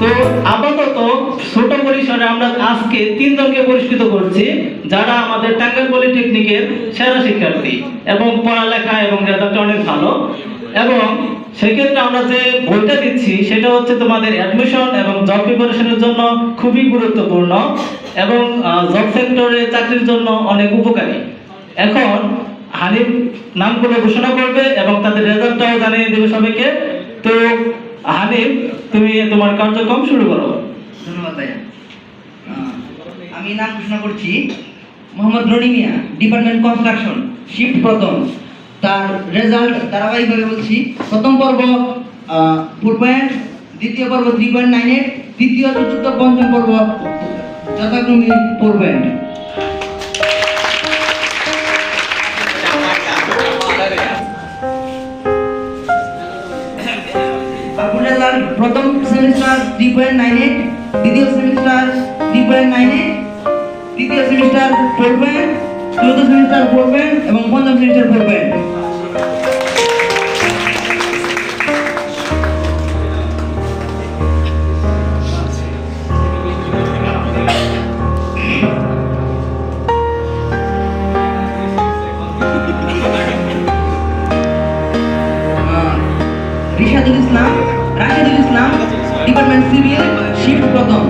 তো আপাতত ছোট পরিসরে আমরা আজকে তিনজনকে পুরস্কৃত করছি, যারা আমাদের টাঙ্গাইল পলিটেকনিকের সেরা শিক্ষার্থী এবং পড়ালেখা এবং রেজাল্ট অনেক ভালো। এবং সেক্ষেত্রে আমরা যে বইটা দিচ্ছি, সেটা হচ্ছে তোমাদের অ্যাডমিশন এবং জব প্রিপারেশনের জন্য খুবই গুরুত্বপূর্ণ এবং জব সেক্টরে চাকরির জন্য অনেক উপকারী। এখন হানিফ নামগুলো ঘোষণা করবে এবং তাদের রেজাল্টটাও জানিয়ে দেবে সবাইকে। তো হানিফ, তুমি তোমার কার্যক্রম শুরু করো। ধন্যবাদ আমি নাম ঘোষণা করছি Mohammad Roni Mia department construction shift প্রথম। তার রেজাল্ট ধারাবাহিকভাবে বলছি, প্রথম পর্ব ফোর পয়েন্ট দ্বিতীয় পর্ব থ্রি পয়েন্ট নাইন এইট তৃতীয় চতুর্থ পঞ্চম পর্ব যথাক্রমে ফোর পয়েন্ট আবুল প্রথম semester three point nine eight দ্বিতীয় semester three point nine eight তৃতীয় সেমিস্টার ফোর পয়েন্ট চতুর্থ সেমিস্টার ফোর পয়েন্ট এবং পঞ্চম semester four point Rishadul Rashedul Islam, department civil shift প্রথম।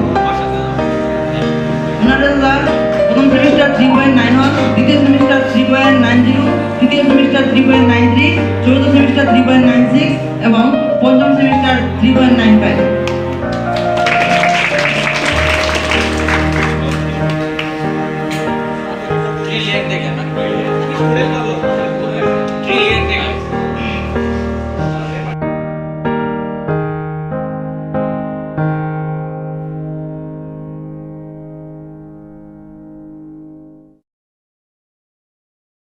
অনারেজার প্রথম semester three point nine one দ্বিতীয় semester three point nine zero তৃতীয় semester three point nine three চতুর্থ semester three point nine six এবং পঞ্চম semester three point nine five দেখেন